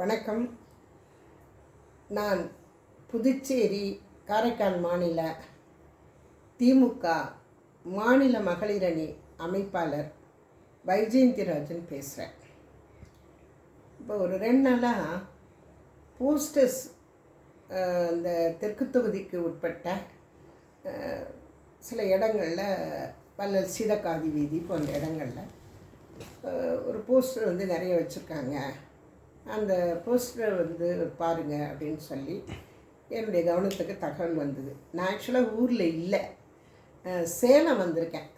வணக்கம். நான் புதுச்சேரி காரைக்கால் மாநில திமுக மாநில மகளிர் அணி அமைப்பாளர் வைஜெயந்திராஜன் பேசுகிறேன் இப்போ ஒரு ரெண்டு நாளாக போஸ்டர்ஸ் இந்த தெற்கு தொகுதிக்கு உட்பட்ட சில இடங்களில் பல சீதக்காதி வீதி போன்ற இடங்களில் ஒரு போஸ்டர் வந்து நிறைய வச்சுருக்காங்க. அந்த போஸ்டரை வந்து பாருங்க அப்படின்னு சொல்லி என்னுடைய கவனத்துக்கு தகவல் வந்தது. நான் ஆக்சுவலாக ஊரில் இல்லை. சேலம் வந்திருக்கேன்.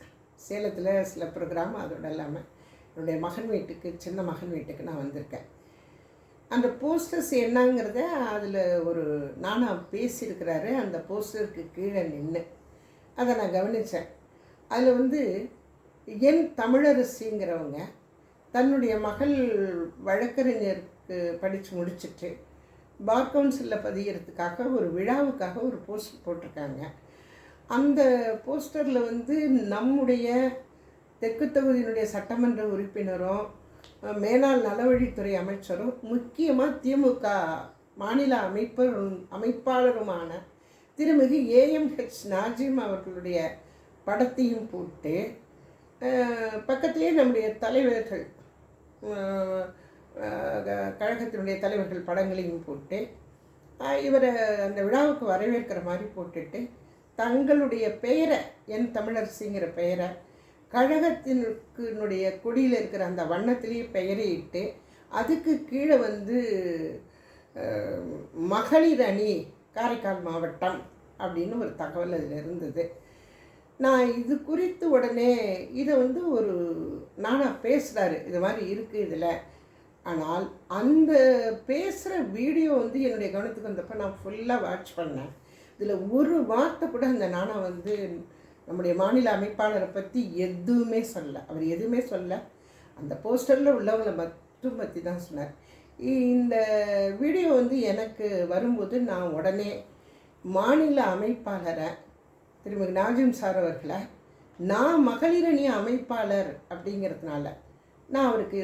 சேலத்தில் சில ப்ரோக்ராம் அதோட இல்லாமல் என்னுடைய மகன் வீட்டுக்கு சின்ன மகன் வீட்டுக்கு நான் வந்திருக்கேன். அந்த போஸ்டர்ஸ் என்னங்கிறத அதில் ஒரு நானாக பேசியிருக்கிறாரு. அந்த போஸ்டருக்கு கீழே நின்று அதை நான் கவனித்தேன் அதில் வந்து என் தமிழரசிங்கிறவங்க தன்னுடைய மகள் வழக்கறிஞர் படித்து முடிச்சிட்டு பார் கவுன்சிலில் பதிகிறதுக்காக ஒரு விழாவுக்காக ஒரு போஸ்டர் போட்டிருக்காங்க. அந்த போஸ்டரில் வந்து நம்முடைய தெற்கு தொகுதியினுடைய சட்டமன்ற உறுப்பினரும் மேலாள் நலவழித்துறை அமைச்சரும் முக்கியமாக திமுக மாநில அமைப்பரும் அமைப்பாளருமான திருமிகு ஏஎம்ஹெச் நாஜிம் அவர்களுடைய படத்தையும் போட்டு பக்கத்திலே நம்முடைய தலைவர்கள் கழகத்தினுடைய தலைவர்கள் படங்களையும் போட்டு இவரை அந்த விழாவுக்கு வரவேற்கிற மாதிரி போட்டுட்டு தங்களுடைய பெயரை என் தமிழரசிங்கிற பெயரை கழகத்தினுடைய கொடியில் இருக்கிற அந்த வண்ணத்திலேயே பெயரை இட்டு அதுக்கு கீழே வந்து மகளிர் அணி காரைக்கால் மாவட்டம் அப்படின்னு ஒரு தகவல் அதில் இருந்தது. நான் இது குறித்து உடனே இதை வந்து ஒரு நானாக பேசுகிறாரு இது மாதிரி இருக்குது இதில். ஆனால் அந்த பேசுகிற வீடியோ வந்து என்னுடைய கவனத்துக்கு வந்தப்போ நான் ஃபுல்லாக வாட்ச் பண்ணேன். இதில் ஒரு வார்த்தை கூட அந்த நானா வந்து நம்முடைய மாநில அமைப்பாளரை பற்றி எதுவுமே சொல்ல அவர் எதுவுமே சொல்ல. அந்த போஸ்டரில் உள்ளவங்களை மட்டும் பற்றி தான் சொன்னார். இந்த வீடியோ வந்து எனக்கு வரும்போது நான் உடனே மாநில அமைப்பாளரை திருமதி நாஜிம் சார் அவர்களை நான் மகளிரணி அமைப்பாளர் அப்படிங்கிறதுனால நான் அவருக்கு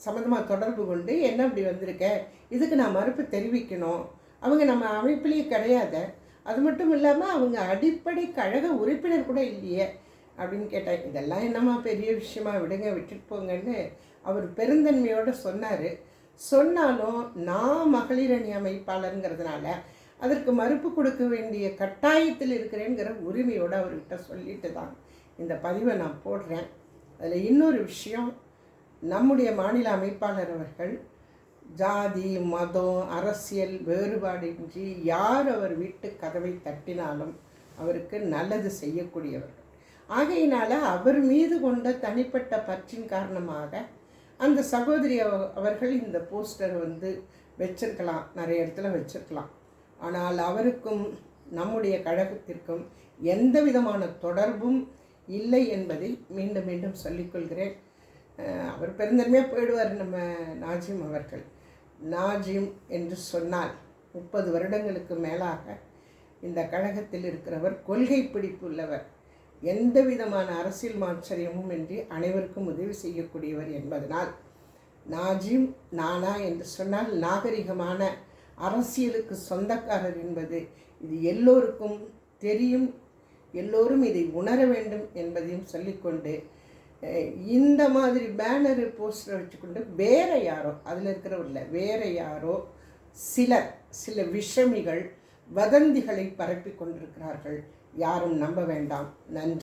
சம்மந்தமாக தொடர்பு கொண்டு என்ன இப்படி வந்திருக்க? இதுக்கு நான் மறுப்பு தெரிவிக்கணும். அவங்க நம்ம அமைப்பிலேயே கிடையாது அது மட்டும் இல்லாமல் அவங்க அடிப்படை கழக உறுப்பினர் கூட இல்லையே அப்படின்னு கேட்டேன் இதெல்லாம் என்னம்மா பெரிய விஷயமா? விடுங்க விட்டுட்டு போங்கன்னு அவர் பெருந்தன்மையோடு சொன்னார். சொன்னாலும் நான் மகளிர் அணி அமைப்பாளருங்கிறதுனால அதற்கு மறுப்பு கொடுக்க வேண்டிய கட்டாயத்தில் இருக்கிறேங்கிற உரிமையோடு அவர்கிட்ட சொல்லிட்டு தான் இந்த பதிவை நான் போடுறேன். அதில் இன்னொரு விஷயம் நம்முடைய மாநில அமைப்பாளர் அவர்கள் ஜாதி மதம் அரசியல் வேறுபாடின்றி யார் அவர் வீட்டு கதவை தட்டினாலும் அவருக்கு நல்லது செய்யக்கூடியவர்கள். ஆகையினால அவர் மீது கொண்ட தனிப்பட்ட பற்றின் காரணமாக அந்த சகோதரி அவர்கள் இந்த போஸ்டர் வந்து வச்சிருக்கலாம் நிறைய இடத்துல வச்சிருக்கலாம். ஆனால் அவருக்கும் நம்முடைய கழகத்திற்கும் எந்த விதமான தொடர்பும் இல்லை என்பதை மீண்டும் மீண்டும் சொல்லிக்கொள்கிறேன் அவர் பெருந்தன்மையாக போயிடுவார் நம்ம நாஜிம் அவர்கள். நாஜிம் என்று சொன்னால் முப்பது வருடங்களுக்கு மேலாக இந்த கழகத்தில் இருக்கிறவர் கொள்கை பிடிப்பு உள்ளவர் எந்த விதமான அரசியல் மாச்சரியமும் இன்றி அனைவருக்கும் உதவி செய்யக்கூடியவர் என்பதனால் நாஜிம் நானா என்று சொன்னால் நாகரிகமான அரசியலுக்கு சொந்தக்காரர் என்பது இது எல்லோருக்கும் தெரியும். எல்லோரும் இதை உணர வேண்டும் என்பதையும் சொல்லிக்கொண்டு இந்த மாதிரி பேனரு போஸ்டர் வச்சுக்கொண்டு வேற யாரோ அதில் இருக்கிற இல்லை வேறு யாரோ சிலர் சில விஷமிகள் வதந்திகளை பரப்பி கொண்டிருக்கிறார்கள். யாரும் நம்ப வேண்டாம். நன்றி.